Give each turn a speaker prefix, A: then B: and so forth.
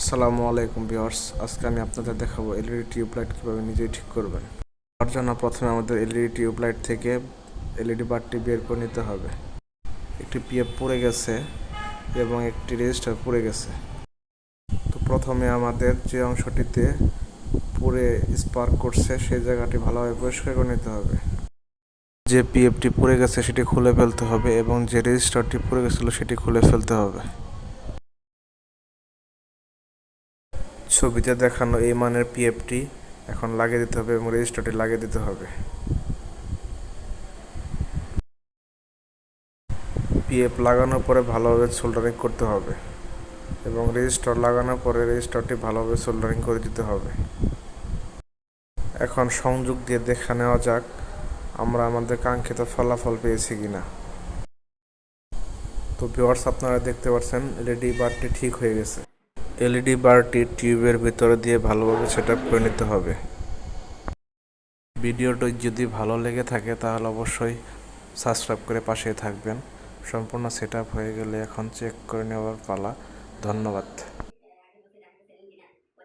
A: আসসালামু আলাইকুম ভিউয়ার্স। আজকে আমি আপনাদের দেখাবো এলইডি টিউবলাইট কীভাবে নিজেই ঠিক করবেন। তার জন্য প্রথমে আমাদের এলইডি টিউবলাইট থেকে এলইডি বারটি বের করে নিতে হবে। একটি পিএফ পড়ে গেছে এবং একটি রেজিস্টার পড়ে গেছে। তো প্রথমে আমাদের যে অংশটিতে পুরে স্পার্ক করছে, সেই জায়গাটি ভালোভাবে পরিষ্কার করে নিতে হবে। যে পিএফটি পড়ে গেছে, সেটি খুলে ফেলতে হবে এবং যে রেজিস্টারটি পড়ে গেছিল, সেটি খুলে ফেলতে হবে। ছবিতে দেখানো এই মানের পিএফটি এখন লাগিয়ে দিতে হবে এবং রেজিস্টারটি লাগিয়ে দিতে হবে। পিএফ লাগানোর পরে ভালোভাবে সোল্ডারিং করতে হবে এবং রেজিস্টার লাগানোর পরে রেজিস্টারটি ভালোভাবে সোল্ডারিং করে দিতে হবে। এখন সংযোগ দিয়ে দেখা নেওয়া যাক আমরা আমাদের কাঙ্ক্ষিত ফলাফল পেয়েছি কিনা। তো ভিউয়ার্স আপনারা দেখতে পাচ্ছেন এলইডি বারটি ঠিক হয়ে গেছে। এলইডি বারটি টিউবের ভিতরে দিয়ে ভালোভাবে সেট করে নিতে হবে। ভিডিওটি যদি ভালো লেগে থাকে তাহলে অবশ্যই সাবস্ক্রাইব করে পাশে থাকবেন। সম্পূর্ণ সেট হয়ে গেলে এখন চেক করে নেওয়ার পালা। ধন্যবাদ।